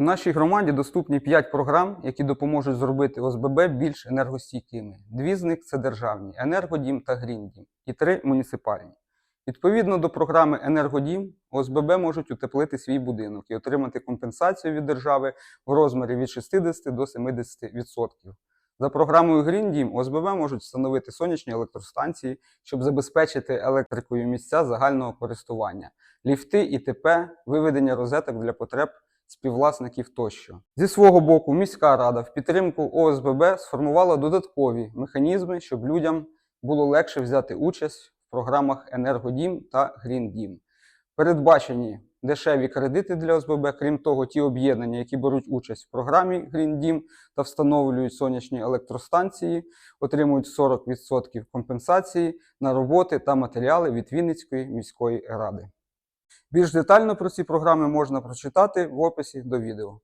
У нашій громаді доступні 5 програм, які допоможуть зробити ОСББ більш енергостійкими. Дві з них це державні Енергодім та Гріндім, і три муніципальні. Відповідно до програми Енергодім, ОСББ можуть утеплити свій будинок і отримати компенсацію від держави в розмірі від 60 до 70%. За програмою Green Dім ОСББ можуть встановити сонячні електростанції, щоб забезпечити електрикою місця загального користування, ліфти ІТП, виведення розеток для потреб співвласників тощо. Зі свого боку, міська рада в підтримку ОСББ сформувала додаткові механізми, щоб людям було легше взяти участь в програмах Енергодім та Гріндім. Передбачені дешеві кредити для ОСББ, крім того, ті об'єднання, які беруть участь в програмі Гріндім та встановлюють сонячні електростанції, отримують 40% компенсації на роботи та матеріали від Вінницької міської ради. Більш детально про ці програми можна прочитати в описі до відео.